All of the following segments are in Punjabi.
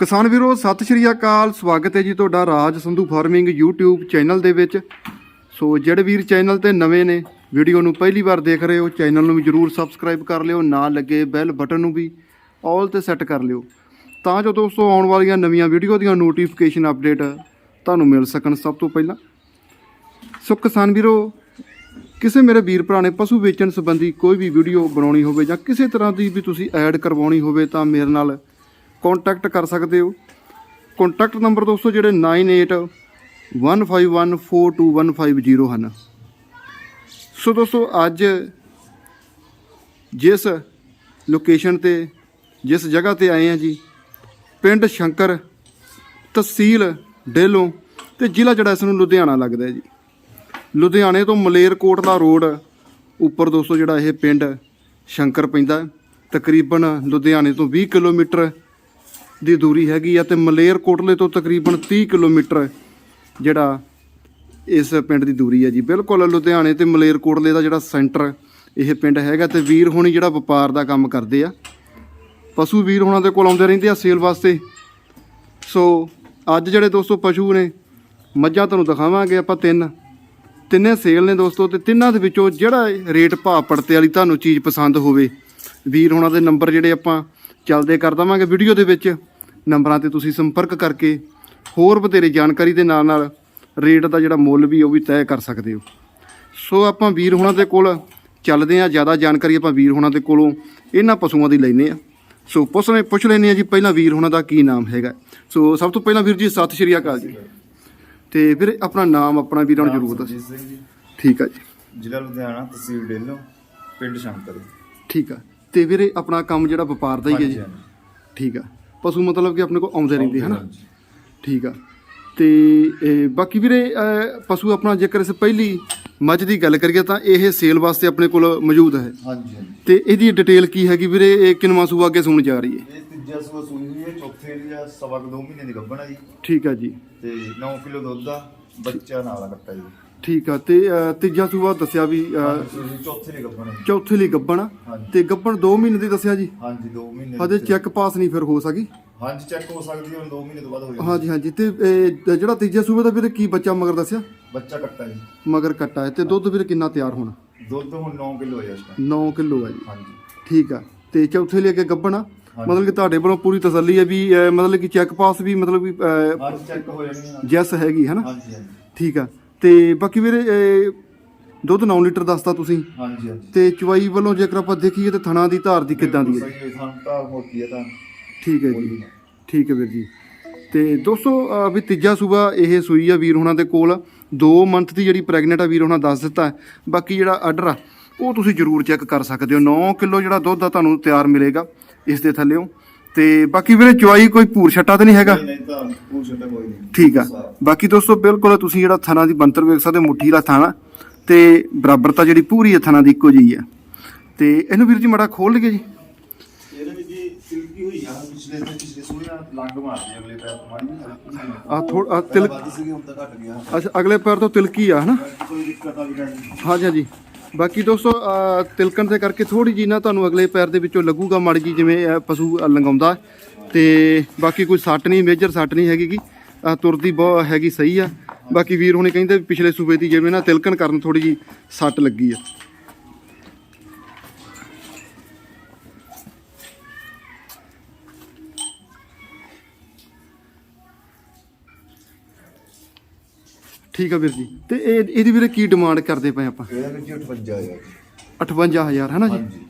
ਕਿਸਾਨ ਵੀਰੋ, ਸਤਿ ਸ਼੍ਰੀ ਅਕਾਲ, ਸਵਾਗਤ ਹੈ ਜੀ ਤੁਹਾਡਾ Raj Sandhu farming YouTube channel ਦੇ ਵਿੱਚ। ਸੋ ਜਿਹੜੇ ਵੀਰ ਚੈਨਲ ਤੇ ਨਵੇਂ ਨੇ, ਵੀਡੀਓ ਨੂੰ ਪਹਿਲੀ ਵਾਰ ਦੇਖ ਰਹੇ ਹੋ, ਚੈਨਲ ਨੂੰ ਵੀ ਜਰੂਰ ਸਬਸਕ੍ਰਾਈਬ ਕਰ ਲਿਓ, ਨਾਲ ਲੱਗੇ ਬੈਲ ਬਟਨ ਨੂੰ ਵੀ ਆਲ ਤੇ ਸੈੱਟ ਕਰ ਲਿਓ। ਤਾਂ ਜੋ ਦੋਸਤੋ, ਆਉਣ ਵਾਲੀਆਂ ਨਵੀਆਂ ਵੀਡੀਓ ਦੀਆਂ ਨੋਟੀਫਿਕੇਸ਼ਨ ਅਪਡੇਟ ਤੁਹਾਨੂੰ ਮਿਲ ਸਕਣ ਸਭ ਤੋਂ ਪਹਿਲਾਂ। ਸੋ ਕਿਸਾਨ ਵੀਰੋ, ਕਿਸੇ ਮੇਰੇ ਵੀਰ ਭਰਾ ਨੇ ਪਸ਼ੂ ਵੇਚਣ ਸੰਬੰਧੀ ਕੋਈ ਵੀ ਵੀਡੀਓ ਬਣਾਉਣੀ ਹੋਵੇ ਜਾਂ ਕਿਸੇ ਤਰ੍ਹਾਂ ਦੀ ਵੀ ਤੁਸੀਂ ਐਡ ਕਰਵਾਉਣੀ ਹੋਵੇ ਤਾਂ ਮੇਰੇ ਨਾਲ ਕੰਟੈਕਟ ਕਰ ਸਕਦੇ ਹੋ। ਕੰਟੈਕਟ ਨੰਬਰ ਦੋਸਤੋ ਜਿਹੜੇ 9815142150 ਹਨ। ਸੋ ਦੋਸਤੋ ਅੱਜ ਜਿਸ ਲੋਕੇਸ਼ਨ ਤੇ, ਜਿਸ ਜਗ੍ਹਾ ਤੇ ਆਏ ਆ ਜੀ, ਪਿੰਡ ਸ਼ੰਕਰ ਤਹਿਸੀਲ ਡੇਲੋਂ ਤੇ ਜ਼ਿਲ੍ਹਾ ਜਿਹੜਾ ਇਸ ਨੂੰ ਲੁਧਿਆਣਾ ਲੱਗਦਾ ਹੈ ਜੀ। ਲੁਧਿਆਣੇ ਤੋਂ ਮਲੇਰਕੋਟ ਦਾ ਰੋਡ ਉੱਪਰ ਦੋਸਤੋ ਜਿਹੜਾ ਇਹ ਪਿੰਡ ਸ਼ੰਕਰ ਪੈਂਦਾ ਤਕਰੀਬਨ ਲੁਧਿਆਣੇ ਤੋਂ 20 ਕਿਲੋਮੀਟਰ ਦੀ ਦੂਰੀ ਹੈਗੀ ਆ ਤੇ ਮਲੇਰਕੋਟਲੇ ਤੋਂ ਤਕਰੀਬਨ 30 ਕਿਲੋਮੀਟਰ ਜਿਹੜਾ ਇਸ ਪਿੰਡ ਦੀ ਦੂਰੀ ਹੈ ਜੀ। ਬਿਲਕੁਲ ਲੁਧਿਆਣੇ ਤੇ ਮਲੇਰਕੋਟਲੇ ਦਾ ਜਿਹੜਾ ਸੈਂਟਰ ਇਹ ਪਿੰਡ ਹੈਗਾ ਤੇ ਵੀਰ ਹੋਣੀ ਜਿਹੜਾ ਵਪਾਰ ਦਾ ਕੰਮ ਕਰਦੇ ਆ। ਪਸ਼ੂ ਵੀਰ ਹੋਣਾ ਦੇ ਕੋਲ ਆਉਂਦੇ ਰਹਿੰਦੇ ਆ ਸੇਲ ਵਾਸਤੇ। ਸੋ ਅੱਜ ਜਿਹੜੇ ਦੋਸਤੋ ਪਸ਼ੂ ਨੇ, ਮੱਝਾਂ ਤੁਹਾਨੂੰ ਦਿਖਾਵਾਂਗੇ ਆਪਾਂ ਤਿੰਨ। ਤਿੰਨੇ ਸੇਲ ਨੇ ਦੋਸਤੋ ਤੇ ਤਿੰਨਾਂ ਦੇ ਵਿੱਚੋਂ ਜਿਹੜਾ ਰੇਟ ਭਾਅ ਪੜਤੇ ਵਾਲੀ ਤੁਹਾਨੂੰ ਚੀਜ਼ ਪਸੰਦ ਹੋਵੇ। ਵੀਰ ਹੋਣਾ ਦੇ ਨੰਬਰ ਜਿਹੜੇ ਆਪਾਂ ਚੱਲਦੇ ਕਰ ਦਵਾਂਗੇ ਵੀਡੀਓ ਦੇ ਵਿੱਚ। ਨੰਬਰਾਂ ਤੇ ਤੁਸੀਂ ਸੰਪਰਕ ਕਰਕੇ ਹੋਰ ਬਥੇਰੇ ਜਾਣਕਾਰੀ ਦੇ ਨਾਲ ਨਾਲ ਰੇਟ ਦਾ ਜਿਹੜਾ ਮੁੱਲ ਵੀ ਉਹ ਵੀ ਤੈਅ ਕਰ ਸਕਦੇ ਹੋ। ਸੋ ਆਪਾਂ ਵੀਰ ਹੋਣਾ ਦੇ ਕੋਲ ਚੱਲਦੇ ਆ ਜ਼ਿਆਦਾ ਜਾਣਕਾਰੀ ਆਪਾਂ ਵੀਰ ਹੋਣਾ ਦੇ ਕੋਲੋਂ ਇਹਨਾਂ ਪਸ਼ੂਆਂ ਦੀ ਲੈਨੇ ਆ ਸੋ ਪੁੱਛ ਪੁੱਛ ਲੈਨੇ ਆ ਜੀ ਪਹਿਲਾਂ ਵੀਰ ਹੋਣਾ ਦਾ ਕੀ ਨਾਮ ਹੈਗਾ। ਸੋ ਸਭ ਤੋਂ ਪਹਿਲਾਂ ਵੀਰ ਜੀ ਸਤਿ ਸ਼੍ਰੀ ਅਕਾਲ ਜੀ। ਤੇ ਵੀਰ ਆਪਣਾ ਨਾਮ ਆਪਣਾ ਵੀਰਾਂ ਨੂੰ ਜ਼ਰੂਰ ਦੱਸੋ। ਠੀਕ ਆ ਜੀ। ਜ਼ਿਲ੍ਹਾ ਲੁਧਿਆਣਾ ਤਹਿਸੀਲ ਡੇਲੋ ਪਿੰਡ ਸ਼ੰਕਰ। ਠੀਕ ਆ। ਤੇ ਵੀਰੇ ਆਪਣਾ ਕੰਮ ਜਿਹੜਾ ਵਪਾਰ ਦਾ ਹੀ ਹੈ ਜੀ। ਠੀਕ ਆ। ਪਸ਼ੂ ਮਤਲਬ ਕਿ ਆਪਣੇ ਕੋਲ ਆਉਂਦੇ ਰਹਿੰਦੇ ਹਨਾ। ਠੀਕ ਆ। ਤੇ ਇਹ ਬਾਕੀ ਵੀਰੇ ਅਹ, ਪਸ਼ੂ ਆਪਣਾ ਜੇਕਰ ਇਸ ਪਹਿਲੀ ਮੱਝ ਦੀ ਗੱਲ ਕਰੀਏ ਤਾਂ ਇਹ ਸੇਲ ਵਾਸਤੇ ਆਪਣੇ ਕੋਲ ਮੌਜੂਦ ਹੈ। ਹਾਂਜੀ ਹਾਂਜੀ। ਤੇ ਇਹਦੀ ਡਿਟੇਲ ਕੀ ਹੈਗੀ ਵੀਰੇ? ਇਹ ਕਿੰਨਵਾਂ ਸੂਆ ਅੱਗੇ ਸੁਣ ਜਾ ਰਹੀ ਹੈ? ਇਹ ਤੀਜਾ ਸੂਆ ਸੂਈ ਹੋਈ ਹੈ ਚੌਥੇ ਜਾਂ ਸਵਾ ਕੁ ਦੋ ਮਹੀਨੇ ਦੀ ਗੱਭਣ ਜੀ। ਠੀਕ ਆ ਜੀ। ਤੇ 9 ਕਿਲੋ ਦੁੱਧ ਦਾ ਬੱਚਾ ਨਾਲ ਕੱਟਾ ਜੀ। ਠੀਕ ਆ ਤੇ ਤੀਜਾ ਸੂਆ ਦੱਸਿਆ ਵੀ ਚੌਥੇ ਦੀ ਜੀ। ਚੌਥੇ ਲਈ ਗੱਬਣ ਹਾਂਜੀ। ਤੇ ਗੱਬਣ 2 ਮਹੀਨੇ ਦੀ ਦੱਸਿਆ ਜੀ? ਹਾਂਜੀ 2 ਮਹੀਨੇ ਹਜੇ ਚੈੱਕ ਪਾਸ ਨਹੀਂ ਫਿਰ ਹੋ ਸਕੀ? ਹਾਂਜੀ ਚੈੱਕ ਹੋ ਸਕਦੀ ਹੈ ਹੁਣ 2 ਮਹੀਨੇ ਤੋਂ ਬਾਅਦ ਹੋ ਜਾਊਗੀ ਹਾਂਜੀ ਹਾਂਜੀ ਤੇ ਇਹ ਜਿਹੜਾ ਤੀਜਾ ਸੂਬੇ ਦਾ ਵੀਰੇ ਕੀ ਬੱਚਾ ਮਗਰ ਦੱਸਿਆ? ਬੱਚਾ ਕੱਟਾ ਜੀ। ਮਗਰ ਕੱਟਾ ਹੈ। ਤੇ ਦੁੱਧ ਵੀਰੇ ਕਿੰਨਾ ਤਿਆਰ ਹੋਣਾ? ਦੁੱਧ ਹੁਣ 9 ਕਿਲੋ ਹੈ ਇਸ ਟਾਈਮ 9 ਕਿਲੋ ਹੈ ਜੀ। ਹਾਂਜੀ। ਠੀਕ ਆ। ਤੇ ਚੌਥੇ ਲਈ ਅੱਗੇ ਗੱਬਣ ਆ। ਮਤਲਬ ਕਿ ਤੁਹਾਡੇ ਵੱਲੋਂ ਪੂਰੀ ਤਸੱਲੀ ਹੈ ਵੀ ਅਹ, ਮਤਲਬ ਕਿ ਚੈੱਕ ਪਾਸ ਵੀ ਮਤਲਬ ਕਿ ਹਾਂਜੀ ਚੈੱਕ ਹੋ ਜਾਣੀ ਹੈ ਜੈਸ ਹੈਗੀ ਹੈ ਨਾ? ਹਾਂਜੀ ਹਾਂਜੀ। ਠੀਕ ਆ। ਤੇ ਬਾਕੀ ਵੀਰੇ ਇਹ ਦੁੱਧ 9 ਲੀਟਰ ਦੱਸਤਾ ਤੁਸੀਂ। ਹਾਂਜੀ ਹਾਂਜੀ। ਤੇ ਚਵਾਈ ਵੱਲੋਂ ਜੇਕਰ ਆਪਾਂ ਦੇਖੀਏ ਤੇ ਥਣਾ ਦੀ ਧਾਰ ਦੀ ਕਿੱਦਾਂ ਦੀ ਹੈ? ਸਹੀ ਹੈ ਸਾਨੂੰ ਤਾਂ ਮੋਟੀ ਹੈ ਤਾਂ। ਠੀਕ ਹੈ ਜੀ। ਠੀਕ ਹੈ ਵੀਰ ਜੀ। ਤੇ ਦੋਸਤੋ ਅਹ ਵੀ ਤੀਜਾ ਸੂਬਾ ਇਹ ਸੂਈ ਆ ਵੀਰ ਹੋਣਾ ਦੇ ਕੋਲ। 2 ਮੰਥ ਦੀ ਜਿਹੜੀ ਪ੍ਰੈਗਨੈਂਟ ਆ ਵੀਰ ਹੋਣਾ ਦੱਸ ਦਿੱਤਾ ਹੈ। ਬਾਕੀ ਜਿਹੜਾ ਆਰਡਰ ਆ ਉਹ ਤੁਸੀਂ ਜ਼ਰੂਰ ਚੈੱਕ ਕਰ ਸਕਦੇ ਹੋ। 9 ਕਿਲੋ ਜਿਹੜਾ ਦੁੱਧ ਆ ਤੁਹਾਨੂੰ ਤਿਆਰ ਮਿਲੇਗਾ ਇਸ ਦੇ ਥੱਲੇੋਂ ਤੇ ਬਾਕੀ ਵੀਰੇ ਚਵਾਈ ਕੋਈ ਭੂਰ ਛੱਟਾ ਤੇ ਨਹੀਂ ਹੈਗਾ? ਨਹੀਂ ਨਹੀਂ ਤਾਂ ਪੂਛ ਛੱਡਾ ਕੋਈ ਨਹੀਂ। ਠੀਕ ਆ। ਬਾਕੀ ਦੋਸਤੋ ਬਿਲਕੁਲ ਤੁਸੀਂ ਜਿਹੜਾ ਥਣਾ ਦੀ ਬੰਤਰ ਵੇਖ ਸਕਦੇ ਮੁੱਠੀ ਦਾ ਥਾਣਾ ਤੇ ਬਰਾਬਰਤਾ ਜਿਹੜੀ ਪੂਰੀ ਹੈ ਥਣਾ ਦੀ ਇੱਕੋ ਜਿਹੀ ਆ। ਤੇ ਇਹਨੂੰ ਵੀਰ ਜੀ ਮੜਾ ਖੋਲ ਲਈਏ ਜੀ। ਇਹਦੇ ਵਿੱਚ ਜੀ ਸਿਲਕੀ ਹੋਈ ਆ ਪਿਛਲੇ ਤੇ ਪਿਛਲੇ ਸੂਏ ਨਾਲ ਲੰਗ ਮਾਰਦੀ ਅਗਲੇ ਪੈਰ ਤੋਂ ਮਾਰੀ ਆ ਥੋੜਾ ਤਿਲ ਵੱਧ ਸੀਗੀ ਹੁਣ ਤਾਂ ਘਟ ਗਿਆ। ਅੱਛਾ ਅਗਲੇ ਪੈਰ ਤੋਂ ਤਿਲਕੀ ਆ ਹਨਾ? ਕੋਈ ਦਿੱਕਤ ਨਹੀਂ। ਹਾਂਜੀ ਹਾਂਜੀ। ਬਾਕੀ ਦੋਸਤੋ ਅਹ, ਤਿਲਕਣ ਦੇ ਕਰਕੇ ਥੋੜੀ ਜੀ ਨਾ ਤੁਹਾਨੂੰ ਅਗਲੇ ਪੈਰ ਦੇ ਵਿੱਚੋਂ ਲੱਗੂਗਾ ਮੜ ਜੀ ਜਿਵੇਂ ਇਹ ਪਸ਼ੂ ਅਹ, ਲੰਗਾਉਂਦਾ ਤੇ ਬਾਕੀ ਕੋਈ ਸੱਟ ਨਹੀਂ ਮੇਜਰ ਸੱਟ ਨਹੀਂ ਹੈਗੀ ਗੀ। ਅਹ, ਤੁਰਦੀ ਬਹੁਤ ਹੈਗੀ ਸਹੀ ਆ। ਬਾਕੀ ਵੀਰ ਹੁਣੇ ਕਹਿੰਦੇ ਵੀ ਪਿਛਲੇ ਸੂਬੇ ਦੀ ਜਿਵੇਂ ਨਾ ਤਿਲਕਣ ਕਰਨ ਥੋੜੀ ਜੀ ਸੱਟ ਲੱਗੀ ਆ। ਠੀਕ ਆ ਵੀਰ ਜੀ। ਤੇ ਇਹ ਇਹਦੀ ਵੀਰੇ ਕੀ ਡਿਮਾਂਡ ਕਰਦੇ ਪਏ ਆਪਾਂ? ਇਹਦੇ ਵਿੱਚ 58 ਆ ਜੀ 58000 ਹੈ ਨਾ ਜੀ? ਹਾਂਜੀ।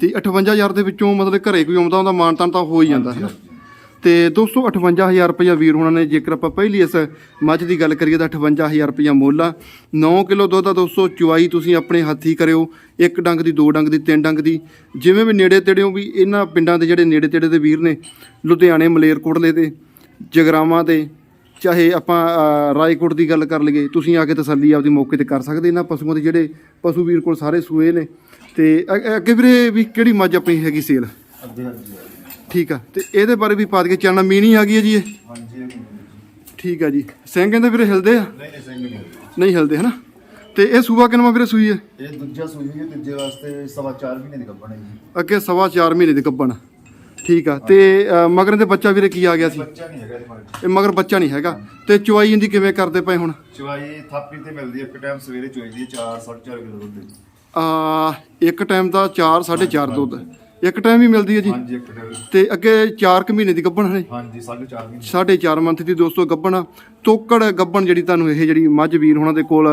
ਤੇ 58000 ਦੇ ਵਿੱਚੋਂ ਮਤਲਬ ਘਰੇ ਕੋਈ ਆਉਂਦਾ ਹੁੰਦਾ ਮਾਨਤਾਨ ਤਾਂ ਹੋ ਹੀ ਜਾਂਦਾ ਹੈ ਨਾ ਤੇ ਦੋਸਤੋ 58000 ਰੁਪਇਆ ਵੀਰ ਉਹਨਾਂ ਨੇ ਜੇਕਰ ਆਪਾਂ ਪਹਿਲੀ ਇਸ ਮੱਝ ਦੀ ਗੱਲ ਕਰੀਏ ਤਾਂ 58000 ਰੁਪਇਆ ਮੁੱਲ ਆ। 9 ਕਿਲੋ ਦੁੱਧ ਦਾ ਦੋਸਤੋ ਚੁਆਈ ਤੁਸੀਂ ਆਪਣੇ ਹੱਥੀ ਕਰਿਓ। ਇੱਕ ਡੰਗ ਦੀ ਦੋ ਡੰਗ ਦੀ ਤਿੰਨ ਡੰਗ ਦੀ। ਜਿਵੇਂ ਵੀ ਨੇੜੇ ਤੇੜਿਓ ਵੀ ਇਹਨਾਂ ਪਿੰਡਾਂ ਦੇ ਜਿਹੜੇ ਨੇੜੇ ਤੇੜੇ ਦੇ ਵੀਰ ਨੇ ਲੁਧਿਆਣੇ ਮਲੇਰਕੋਟਲੇ ਦੇ ਜਗਰਾਵਾਂ ਦੇ ਚਾਹੇ ਆਪਾਂ ਰਾਏਕੋਟ ਦੀ ਗੱਲ ਕਰ ਲਈਏ ਤੁਸੀਂ ਆ ਕੇ ਤਸੱਲੀ ਆਪਦੀ ਮੌਕੇ ਤੇ ਕਰ ਸਕਦੇ ਇਹਨਾਂ ਪਸ਼ੂਆਂ ਦੇ ਜਿਹੜੇ ਪਸ਼ੂ ਵੀਰ ਕੋਲ ਸਾਰੇ ਸੂਏ ਨੇ। ਤੇ ਅੱਗੇ ਵੀਰੇ ਵੀ ਕਿਹੜੀ ਮੱਝ ਆਪਣੀ ਹੈਗੀ ਸੇਲ। ਠੀਕ ਆ ਤੇ ਇਹਦੇ ਬਾਰੇ ਵੀ ਪਾ ਕੇ ਚੱਲਣਾ ਮੀਣੀ ਆ ਗਈ ਹੈ ਜੀ ਇਹ। ਠੀਕ ਆ ਜੀ। ਸਿੰਘ ਕਹਿੰਦੇ ਵੀਰੇ ਹਿਲਦੇ ਆ? ਨਹੀਂ ਨਹੀਂ ਸਿੰਘ ਨਹੀਂ ਨਹੀਂ ਹਿਲਦੇ ਹਨਾ? ਤੇ ਇਹ ਸੂਬਾ ਕਿੰਨਵਾਂ ਵੀਰੇ ਸੂਈ ਹੈ? ਇਹ ਦੂਜਾ ਸੂਈ ਹੈ ਤੀਜੇ ਵਾਸਤੇ ਸਵਾ ਚਾਰ ਮਹੀਨੇ ਦੀ ਗੱਭਣ ਹੈ ਜੀ। ਅੱਗੇ ਸਵਾ ਚਾਰ ਮਹੀਨੇ ਦੇ ਗੱਬਣ ਠੀਕ ਆ ਤੇ ਅ, ਮਗਰ ਦੇ ਬੱਚਾ ਵੀਰੇ ਕੀ ਆ ਗਿਆ ਸੀ? ਬੱਚਾ ਨਹੀਂ ਹੈਗਾ ਇਹਦੇ ਮਗਰ। ਇਹ ਮਗਰ ਬੱਚਾ ਨਹੀਂ ਹੈਗਾ। ਤੇ ਚੁਆਈ ਇਹਦੀ ਕਿਵੇਂ ਕਰਦੇ ਪਏ ਹੁਣ? ਚਵਾਈ ਥਾਪੀ ਤੇ ਮਿਲਦੀ ਹੈ ਇੱਕ ਟਾਈਮ ਸਵੇਰੇ ਚੋਈਦੀ ਹੈ 4 4.5 ਕਿਲੋ ਦੁੱਧ ਦੀ। ਆ ਇੱਕ ਟਾਈਮ ਦਾ 4 4.5 ਦੁੱਧ। ਇੱਕ ਟਾਈਮ ਹੀ ਮਿਲਦੀ ਹੈ ਜੀ? ਹਾਂਜੀ ਇੱਕ ਟਾਈਮ ਤੇ ਅੱਗੇ 4 ਕੁ ਮਹੀਨੇ ਦੀ ਗੱਭਣ ਹੈ ਹਾਂਜੀ 4.5 ਮਹੀਨੇ। ਸਾਢੇ 4 ਮੰਥ ਦੀ ਦੋਸਤੋ ਗੱਭਣ ਤੋਕੜ ਗੱਭਣ ਜਿਹੜੀ ਤੁਹਾਨੂੰ ਇਹ ਜਿਹੜੀ ਮੱਝ ਵੀਰ ਹੋਣਾ ਦੇ ਕੋਲ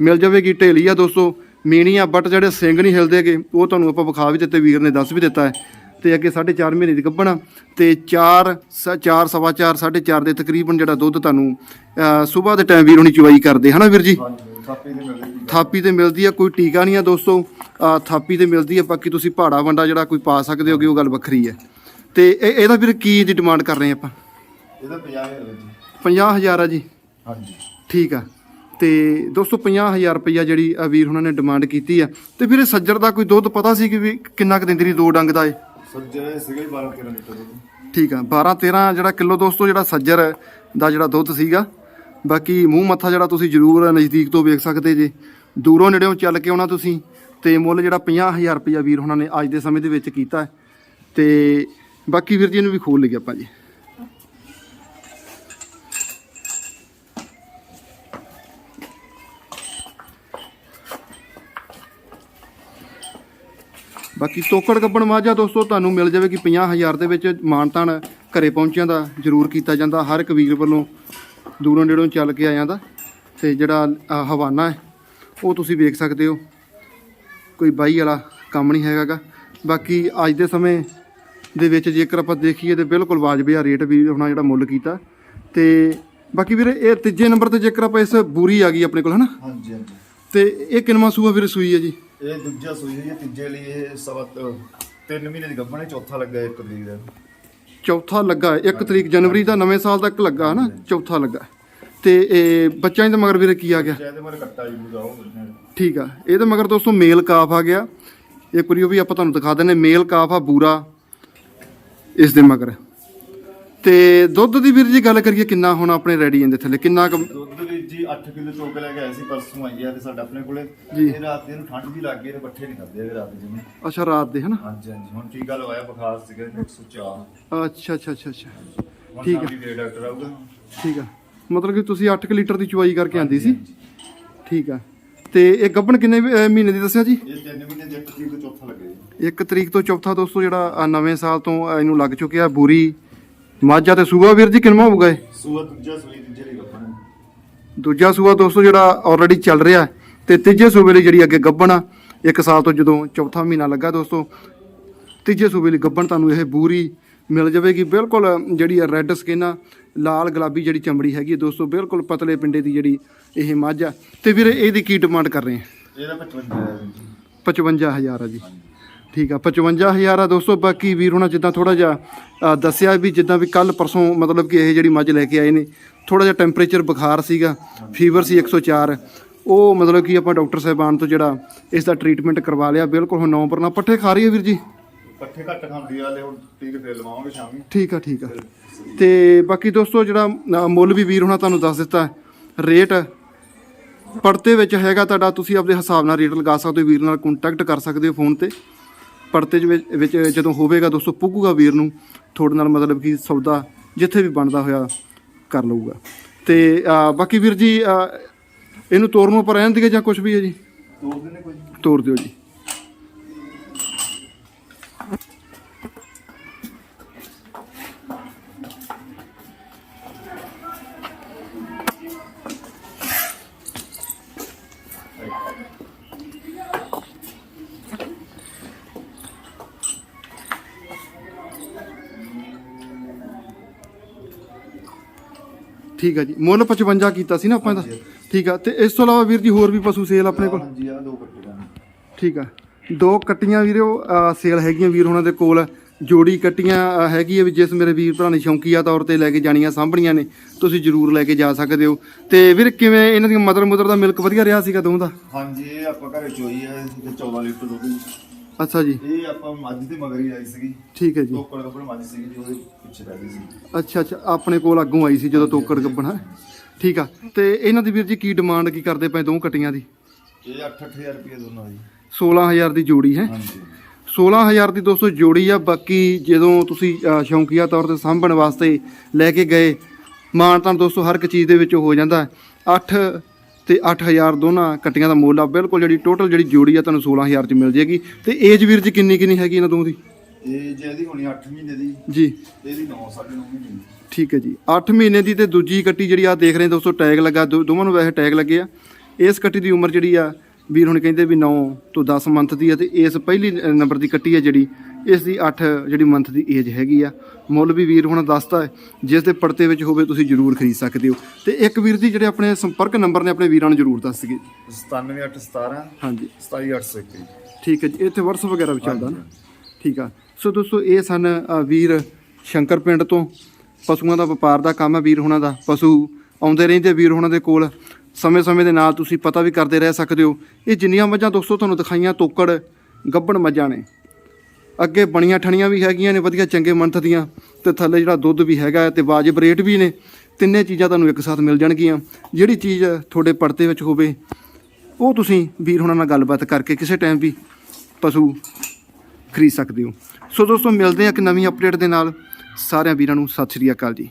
ਮਿਲ ਜਾਵੇਗੀ ਢੇਲੀ ਆ ਦੋਸਤੋ। ਮੀਣੀਆਂ ਬਟ ਜਿਹੜੇ ਸਿੰਘ ਨਹੀਂ ਹਿਲਦੇਗੇ ਉਹ ਤੁਹਾਨੂੰ ਆਪਾਂ ਵਿਖਾ ਵੀ ਦਿੱਤੇ ਵੀਰ ਨੇ ਦੱਸ ਵੀ ਦਿੱਤਾ ਹੈ। ਤੇ ਅੱਗੇ 4.5 ਮਹੀਨੇ ਦੀ ਗੱਭਣ ਤੇ 4 4 ਸਵਾ 4 4.5 ਦੇ ਤਕਰੀਬਨ ਜਿਹੜਾ ਦੁੱਧ ਤੁਹਾਨੂੰ ਸਵੇਰ ਦੇ ਟਾਈਮ ਵੀਰ ਹੋਣੀ ਚਵਾਈ ਕਰਦੇ ਹਨਾ ਵੀਰ ਜੀ? ਥਾਪੀ ਤੇ ਮਿਲਦੀ ਹੈ ਆ ਕੋਈ ਟੀਕਾ ਨਹੀਂ ਆ ਦੋਸਤੋ ਥਾਪੀ ਤੇ ਮਿਲਦੀ ਆ ਬਾਕੀ ਤੁਸੀਂ ਪਹਾੜਾ ਵੰਡਾ ਜਿਹੜਾ ਕੋਈ ਪਾ ਸਕਦੇ ਹੋਗੇ ਉਹ ਗੱਲ ਵੱਖਰੀ ਹੈ ਤੇ ਇਹ ਇਹਦਾ ਵੀਰ ਕੀ ਦੀ ਡਿਮਾਂਡ ਕਰ ਰਹੇ ਆਪਾਂ? ਇਹਦਾ 50 ਹੈ ਜੀ। 50000 ਆ ਜੀ? ਹਾਂਜੀ। ਠੀਕ ਆ। ਤੇ ਦੋਸਤੋ 50000 ਰੁਪਈਆ ਜਿਹੜੀ ਵੀਰ ਉਹਨਾਂ ਨੇ ਡਿਮਾਂਡ ਕੀਤੀ ਆ। ਤੇ ਫਿਰ ਇਹ ਸੱਜਰ ਦਾ ਕੋਈ ਦੁੱਧ ਪਤਾ ਸੀ ਕਿ ਵੀ ਕਿੰਨਾ ਕੁ ਦਿੰਦੀ ਰਹੀ ਦੋ ਡੰਗ ਦਾ ਏ ਸੱਜੇ ਸੀਗਾ 12 13 ਲੀਟਰ ਦੁੱਧ। ਠੀਕ ਆ 12 13 ਜਿਹੜਾ ਕਿਲੋ ਦੋਸਤੋ ਜਿਹੜਾ ਸੱਜਰ ਦਾ ਜਿਹੜਾ ਦੁੱਧ ਸੀਗਾ। ਬਾਕੀ ਮੂੰਹ ਮੱਥਾ ਜਿਹੜਾ ਤੁਸੀਂ ਜ਼ਰੂਰ ਨਜ਼ਦੀਕ ਤੋਂ ਵੇਖ ਸਕਦੇ ਜੇ। ਦੂਰੋਂ ਨੇੜਿਓਂ ਚੱਲ ਕੇ ਆਉਣਾ ਤੁਸੀਂ ਤੇ ਮੁੱਲ ਜਿਹੜਾ 50000 ਰੁਪਇਆ ਵੀਰ ਉਹਨਾਂ ਨੇ ਅੱਜ ਦੇ ਸਮੇਂ ਦੇ ਵਿੱਚ ਕੀਤਾ। ਹੈ। ਤੇ ਬਾਕੀ ਵੀਰ ਜੀ ਇਹਨੂੰ ਵੀ ਖੋਲ ਲਈਏ ਆਪਾਂ ਜੀ। ਬਾਕੀ ਤੋਕੜ ਗੱਬਣ ਮਾਝਾ ਦੋਸਤੋ ਤੁਹਾਨੂੰ ਮਿਲ ਜਾਵੇਗੀ 50000 ਦੇ ਵਿੱਚ ਮਾਨਤਾਨ ਘਰੇ ਪਹੁੰਚਿਆਂ ਦਾ ਜ਼ਰੂਰ ਕੀਤਾ ਜਾਂਦਾ। ਹਰ ਇੱਕ ਵੀਰ ਵੱਲੋਂ ਦੂਰੋਂ ਨੇੜੋਂ ਚੱਲ ਕੇ ਆਇਆਂ ਦਾ। ਤੇ ਜਿਹੜਾ ਹਵਾਨਾ ਹੈ ਉਹ ਤੁਸੀਂ ਵੇਖ ਸਕਦੇ ਹੋ। ਕੋਈ ਬਾਈ ਵਾਲਾ ਕੰਮ ਨਹੀਂ ਹੈਗਾਗਾ। ਬਾਕੀ ਅੱਜ ਦੇ ਸਮੇਂ ਦੇ ਵਿੱਚ ਜੇਕਰ ਆਪਾਂ ਦੇਖੀਏ ਤੇ ਬਿਲਕੁਲ ਵਾਜਬੀ ਆ ਰੇਟ ਵੀ ਹੋਣਾ ਜਿਹੜਾ ਮੁੱਲ ਕੀਤਾ। ਤੇ ਬਾਕੀ ਵੀਰੇ ਇਹ ਤੀਜੇ ਨੰਬਰ ਤੇ ਜੇਕਰ ਆਪਾਂ ਇਸ ਬੂਰੀ ਆ ਗਈ ਆਪਣੇ ਕੋਲ ਹਨਾ? ਹਾਂਜੀ ਹਾਂਜੀ। ਤੇ ਇਹ ਕਿੰਨਵਾਂ ਸੂਆ ਵੀਰੇ ਸੂਈ ਹੈ ਜੀ? ਇਹ ਦੂਜਾ ਸੂਈ ਹੋਈ ਹੈ ਤੀਜੇ ਲਈ ਇਹ ਸਵਾ ਤ- ਤਿੰਨ ਮਹੀਨੇ ਦੀ ਗੱਭਣ ਹੈ ਚੌਥਾ ਲੱਗਾ ਇੱਕ ਤਰੀਕ ਦਾ। ਚੌਥਾ ਲੱਗਾ 1 ਤਰੀਕ ਜਨਵਰੀ ਦਾ ਨਵੇਂ ਸਾਲ ਤੱਕ ਲੱਗਾ ਹਨਾ? ਚੌਥਾ ਲੱਗਾ ਤੇ ਇਹ ਬੱਚਾ ਇਹਦੇ ਮਗਰ ਵੀਰੇ ਕੀ ਆ ਗਿਆ? ਸ਼ਾਇਦ ਮਰ ਕੱਟਾ ਜੀ ਬੁਝਾਓ ਠੀਕ ਆ। ਇਹਦੇ ਮਗਰ ਦੋਸਤੋ ਮੇਲ ਕਾਫ ਆ ਗਿਆ। ਇੱਕ ਵਾਰੀ ਉਹ ਵੀ ਆਪਾਂ ਤੁਹਾਨੂੰ ਦਿਖਾ ਦਿੰਨੇ ਮੇਲ ਕਾਫ ਆ ਬੂਰਾ ਇਸ ਦੇ ਮਗਰ। ਤੇ ਦੁੱਧ ਦੀ ਵੀਰ ਜੀ ਗੱਲ ਕਰੀਏ ਕਿੰਨਾ ਹੁਣ ਆਪਣੇ ਰੈਡੀ ਇਹਦੇ ਥੱਲੇ? ਕਿੰਨਾ ਕੁ ਦੁੱਧ ਵੀ ਜੀ 8 ਕਿਲੋ ਚੋਕ ਲੈ ਕੇ ਆਏ ਸੀ ਪਰਸੋਂ ਆਈ ਆ ਤੇ ਸਾਡਾ ਆਪਣੇ ਕੋਲੇ। ਜੀ। ਇਹ ਰਾਤ ਦੇ ਨੂੰ ਠੰਡ ਵੀ ਲੱਗ ਗਈ ਤੇ ਪੱਠੇ ਨਹੀਂ ਖਾਦੇ ਹੈਗੇ ਰਾਤ ਜਿਵੇਂ ਅੱਛਾ ਰਾਤ ਦੇ ਹਨਾ? ਹਾਂਜੀ ਹਾਂਜੀ। ਹੁਣ ਟੀਕਾ ਲਵਾਇਆ ਬੁਖਾਰ ਸੀਗਾ 104 ਅੱਛਾ ਅੱਛਾ ਅੱਛਾ ਅੱਛਾ। ਹੁਣ ਠੀਕ ਹੈ। ਸ਼ਾਮੀ ਦੇ ਡਾਕਟਰ ਆਊਗਾ। ਠੀਕ ਆ। ਮਤਲਬ ਕਿ ਤੁਸੀਂ 8 ਲੀਟਰ ਦੀ ਚੁਆਈ ਕਰਕੇ ਆਂਦੀ ਸੀ? ਠੀਕ ਆ। ਤੇ ਇਹ ਗੱਭਣ ਕਿੰਨੇ ਅਹ, ਮਹੀਨੇ ਦੀ ਦੱਸਿਆ ਜੀ? ਇਹ ਤਿੰਨ ਮਹੀਨੇ ਦੇ ਇੱਕ ਤਰੀਕ ਤੋਂ ਚੌਥਾ ਲੱਗੇ। ਜੀ ਇੱਕ ਤਰੀਕ ਤੋਂ ਚੌਥਾ ਦੋਸਤੋ ਜਿਹੜਾ ਨਵੇਂ ਸਾਲ ਤੋਂ ਇਹਨੂੰ ਲੱਗ ਚੁੱਕਿਆ ਬੂਰੀ। ਮਾਝਾ ਤੇ ਸੂਆ ਵੀਰ ਜੀ ਕਿੰਨਾ ਹੋਊਗਾ ਇਹ ਸੂਆ ਦੂਜਾ ਸੂਈ ਦੂਜੇ ਲਈ ਗੱਭਣ। ਦੂਜਾ ਸੂਆ ਦੋਸਤੋ ਜਿਹੜਾ ਆਲਰੇਡੀ ਚੱਲ ਰਿਹਾ ਤੇ ਤੀਜੇ ਸੂਬੇ ਲਈ ਜਿਹੜੀ ਅੱਗੇ ਗੱਭਣ ਆ ਇੱਕ ਸਾਲ ਤੋਂ ਜਦੋਂ ਚੌਥਾ ਮਹੀਨਾ ਲੱਗਾ ਦੋਸਤੋ ਤੀਜੇ ਸੂਬੇ ਲਈ ਗੱਭਣ ਤੁਹਾਨੂੰ ਇਹ ਬੂਰੀ ਮਿਲ ਜਾਵੇਗੀ। ਬਿਲਕੁਲ ਜਿਹੜੀ ਰੈੱਡ ਸਕਿਨ ਆ ਲਾਲ ਗੁਲਾਬੀ ਜਿਹੜੀ ਚਮੜੀ ਹੈਗੀ ਦੋਸਤੋ ਬਿਲਕੁਲ ਪਤਲੇ ਪਿੰਡੇ ਦੀ ਜਿਹੜੀ ਇਹ ਮੱਝ। ਆ ਤੇ ਵੀਰੇ ਇਹਦੀ ਕੀ ਡਿਮਾਂਡ ਕਰ ਰਹੇ ਆ ਇਹਦਾ 55 ਹੈ ਜੀ। 55000 ਆ ਜੀ। ਠੀਕ ਆ 55000 ਆ ਦੋਸਤੋ ਬਾਕੀ ਵੀਰ ਹੁਣਾਂ ਜਿੱਦਾਂ ਥੋੜਾ ਜਿਹਾ ਦੱਸਿਆ ਵੀ ਜਿੱਦਾਂ ਵੀ ਕੱਲ ਪਰਸੋਂ ਮਤਲਬ ਕਿ ਇਹ ਜਿਹੜੀ ਮੱਝ ਲੈ ਕੇ ਆਏ ਨੇ ਥੋੜਾ ਜਿਹਾ ਟੈਂਪਰੇਚਰ ਬੁਖਾਰ ਸੀਗਾ ਫੀਵਰ ਸੀ 104 ਉਹ ਮਤਲਬ ਕਿ ਆਪਾਂ ਡਾਕਟਰ ਸਾਹਿਬਾਨ ਤੋਂ ਜਿਹੜਾ ਇਸ ਦਾ ਟ੍ਰੀਟਮੈਂਟ ਕਰਵਾ ਲਿਆ ਬਿਲਕੁਲ ਹੁਣ ਨੌਂ ਪਰਨਾ ਪੱਠੇ ਖਾ ਰਹੀ ਹੈ ਵੀਰ ਜੀ? ਪੱਠੇ ਘੱਟ ਖਾਂਦੀ ਆ ਲੈ ਹੁਣ ਟੀਕੇ ਫੇਰ ਲਵਾਵਾਂਗੇ ਸ਼ਾਮੀ। ਠੀਕ ਆ ਠੀਕ ਆ। ਤੇ ਬਾਕੀ ਦੋਸਤੋ ਜਿਹੜਾ ਮੁੱਲ ਵੀ ਵੀਰ ਹੁਣਾਂ ਤੁਹਾਨੂੰ ਦੱਸ ਦਿੱਤਾ। ਰੇਟ ਪੜਤੇ ਵਿੱਚ ਹੈਗਾ ਤੁਹਾਡਾ ਤੁਸੀਂ ਆਪਣੇ ਹਿਸਾਬ ਨਾਲ ਰੇਟ ਲਗਾ ਸਕਦੇ ਹੋ ਵੀਰ ਨਾਲ ਕੰਟੈਕਟ ਕਰ ਸਕਦੇ ਹੋ ਫੋਨ ਤੇ। ਪੜਤੇ ਦੇ ਵਿੱਚ ਵਿੱਚ ਜਦੋਂ ਹੋਵੇਗਾ ਦੋਸਤੋ ਪੁੱਗੂਗਾ ਵੀਰ ਨੂੰ ਤੁਹਾਡੇ ਨਾਲ ਮਤਲਬ ਕਿ ਸੌਦਾ ਜਿੱਥੇ ਵੀ ਬਣਦਾ ਹੋਇਆ ਕਰ ਲਊਗਾ। ਤੇ ਬਾਕੀ ਵੀਰ ਜੀ ਅ, ਇਹਨੂੰ ਤੋਰਨ ਉੱਪਰ ਰਹਿਣ ਦੀਏ ਜਾਂ ਕੁਝ ਵੀ ਹੈ ਜੀ? ਕੋਈ ਤੋਰ ਦਿਓ ਜੀ। ਠੀਕ ਆ ਜੀ। ਮੁੱਲ 55 ਕੀਤਾ ਸੀ ਨਾ ਆਪਾਂ ਦਾ ਠੀਕ ਆ। ਤੇ ਇਸ ਤੋਂ ਇਲਾਵਾ ਵੀਰ ਜੀ ਹੋਰ ਵੀ ਪਸ਼ੂ ਸੇਲ ਆਪਣੇ ਕੋਲ? ਹਾਂਜੀ ਆ ਦੋ ਕੱਟੇ ਨੇ ਠੀਕ ਆ। ਦੋ ਕੱਟੀਆਂ ਵੀਰੋ ਸੇਲ ਹੈਗੀਆਂ ਵੀਰ ਉਹਨਾਂ ਦੇ ਕੋਲ। ਜੋੜੀ ਕੱਟੀਆਂ ਹੈਗੀ ਹੈ ਵੀ ਜਿਸ ਮੇਰੇ ਵੀਰ ਭਰਾ ਨੇ ਸ਼ੌਂਕੀਆ ਤੌਰ ਤੇ ਲੈ ਕੇ ਜਾਣੀਆਂ ਸਾਂਭਣੀਆਂ ਨੇ। ਤੁਸੀਂ ਜ਼ਰੂਰ ਲੈ ਕੇ ਜਾ ਸਕਦੇ ਹੋ। ਤੇ ਵੀਰ ਕਿਵੇਂ ਇਹਨਾਂ ਦੀਆਂ ਮਦਰ ਮੁਦਰ ਦਾ ਮਿਲਕ ਵਧੀਆ ਰਿਹਾ ਸੀਗਾ ਦੋਵਾਂ ਦਾ? ਹਾਂਜੀ ਇਹ ਆਪਾਂ ਘਰੇ ਚੋਈ ਹੈ ਤੇ 14 ਲੀਟਰ ਦੁੱਧ ਦੀ। ਅੱਛਾ ਜੀ। ਇਹ ਆਪਾਂ ਮੱਝ ਦੇ ਮਗਰ ਹੀ ਆਈ ਸੀਗੀ। ਠੀਕ ਹੈ ਜੀ। ਟੋਕੜ ਕੱਪੜ ਮੱਝ ਸੀਗੀ ਜੀ ਉਹਦੇ ਪਿੱਛੇ ਰਹਿੰਦੀ ਸੀ। ਅੱਛਾ ਅੱਛਾ ਆਪਣੇ ਕੋਲ ਅੱਗੋਂ ਆਈ ਸੀ ਜਦੋਂ ਤੋਕੜ ਗੱਬਣ ਹੈ? ਠੀਕ ਆ। ਤੇ ਇਹਨਾਂ ਦੀ ਵੀਰ ਜੀ ਕੀ ਡਿਮਾਂਡ ਕੀ ਕਰਦੇ ਪਏ ਦੋ ਕੱਟੀਆਂ ਦੀ? ਇਹ 8-8000 ਰੁਪਏ ਦੋਨੋਂ ਜੀ 16000 ਦੀ ਜੋੜੀ ਹੈ? ਹਾਂਜੀ। 16000 ਦੀ ਦੋਸਤੋ ਜੋੜੀ ਆ ਬਾਕੀ ਜਦੋਂ ਤੁਸੀਂ ਅ, ਸ਼ੌਂਕੀਆ ਤੌਰ ਤੇ ਸਾਂਭਣ ਵਾਸਤੇ ਲੈ ਕੇ ਗਏ ਮਾਨ ਤਾਂ ਦੋਸਤੋ ਹਰ ਇੱਕ ਚੀਜ਼ ਦੇ ਵਿੱਚ ਹੋ ਜਾਂਦਾ। 8 ਤੇ 8000 ਦੋਨਾਂ ਕੱਟੀਆਂ ਦਾ ਮੁੱਲ ਆ। ਬਿਲਕੁਲ ਜਿਹੜੀ ਟੋਟਲ ਜਿਹੜੀ ਜੋੜੀ ਆ ਤੁਹਾਨੂੰ 16000 ਚ ਮਿਲ ਜੇਗੀ। ਤੇ ਏਜ ਵੀਰ ਜੀ ਕਿੰਨੀ ਕਿੰਨੀ ਹੈਗੀ ਇਹਨਾਂ ਦੋਵਾਂ ਦੀ? ਇਹ ਜੇ ਇਹਦੀ ਹੋਣੀ 8 ਮਹੀਨੇ ਦੀ। ਜੀ। ਇਹਦੀ 9 ਸਾਢੇ 9 ਮਹੀਨੇ ਦੀ। ਠੀਕ ਹੈ ਜੀ। 8 ਮਹੀਨੇ ਦੀ ਤੇ ਦੂਜੀ ਕੱਟੀ ਜਿਹੜੀ ਆ ਦੇਖ ਰਹੇ ਦੋਸਤੋ ਟੈਗ ਲੱਗਾ। ਦੋਵਾਂ ਨੂੰ ਵੈਸੇ ਟੈਗ ਲੱਗੇ ਆ। ਇਸ ਕੱਟੀ ਦੀ ਉਮਰ ਜਿਹੜੀ ਆ ਵੀਰ ਹੁਣ ਕਹਿੰਦੇ ਵੀ 9 ਤੋਂ 10 ਮੰਥ ਦੀ ਆ ਤੇ ਇਸ ਪਹਿਲੀ ਨੰਬਰ ਦੀ ਕੱਟੀ ਆ ਜਿਹੜੀ ਇਸ ਦੀ 8 ਜਿਹੜੀ ਮੰਥ ਦੀ ਏਜ ਹੈਗੀ ਆ ਮੁੱਲ ਵੀ ਵੀਰ ਹੁਣ ਦੱਸਦਾ ਹੈ ਜਿਸ ਦੇ ਪੜਤੇ ਵਿੱਚ ਹੋਵੇ ਤੁਸੀਂ ਜ਼ਰੂਰ ਖਰੀਦ ਸਕਦੇ ਹੋ। ਤੇ ਇੱਕ ਵੀਰ ਦੀ ਜਿਹੜੇ ਆਪਣੇ ਸੰਪਰਕ ਨੰਬਰ ਨੇ ਆਪਣੇ ਵੀਰਾਂ ਨੂੰ ਜ਼ਰੂਰ ਦੱਸ ਦਈਏ। 97817 ਹਾਂਜੀ। 27821 ਠੀਕ ਹੈ ਜੀ ਇੱਥੇ WhatsApp ਵਗੈਰਾ ਵੀ ਚੱਲਦਾ ਨਾ? ਠੀਕ ਆ। ਸੋ ਦੋਸਤੋ ਇਹ ਸਨ ਵੀਰ ਸ਼ੰਕਰ ਪਿੰਡ ਤੋਂ। ਪਸ਼ੂਆਂ ਦਾ ਵਪਾਰ ਦਾ ਕੰਮ ਹੈ ਵੀਰ ਹੁਣਾਂ ਦਾ। ਪਸ਼ੂ ਆਉਂਦੇ ਰਹਿੰਦੇ ਵੀਰ ਹੁਣਾਂ ਦੇ ਕੋਲ। ਸਮੇਂ-ਸਮੇਂ ਦੇ ਨਾਲ ਤੁਸੀਂ ਪਤਾ ਵੀ ਕਰਦੇ ਰਹਿ ਸਕਦੇ ਹੋ। ਇਹ ਜਿੰਨੀਆਂ ਮੱਝਾਂ ਦੋਸਤੋ ਤੁਹਾਨੂੰ ਦਿਖਾਈਆਂ ਤੋਕੜ ਗੱਬਣ ਮੱਝਾਂ ਨੇ। ਅੱਗੇ ਬਣੀਆਂ ਠਣੀਆਂ ਵੀ ਹੈਗੀਆਂ ਨੇ, ਵਧੀਆ ਚੰਗੇ ਮੰਥ ਦੀਆਂ, ਤੇ ਥੱਲੇ ਜਿਹੜਾ ਦੁੱਧ ਵੀ ਹੈਗਾ ਹੈ ਤੇ ਵਾਜਬ ਰੇਟ ਵੀ ਨੇ, ਤਿੰਨੇ ਚੀਜ਼ਾਂ ਤੁਹਾਨੂੰ ਇੱਕ ਸਾਥ ਮਿਲ ਜਾਣਗੀਆਂ। ਜਿਹੜੀ ਚੀਜ਼ ਤੁਹਾਡੇ ਪਰਤੇ ਵਿੱਚ ਹੋਵੇ, ਉਹ ਤੁਸੀਂ ਵੀਰ ਹੁਣਾਂ ਨਾਲ ਗੱਲਬਾਤ ਕਰਕੇ ਕਿਸੇ ਟਾਈਮ ਵੀ ਪਸ਼ੂ ਖਰੀਦ ਸਕਦੇ ਹੋ। ਸੋ ਦੋਸਤੋ, ਮਿਲਦੇ ਹਾਂ ਇੱਕ ਨਵੀਂ ਅਪਡੇਟ ਦੇ ਨਾਲ। ਸਾਰਿਆਂ ਵੀਰਾਂ ਨੂੰ ਸਤਿ ਸ਼੍ਰੀ ਅਕਾਲ ਜੀ।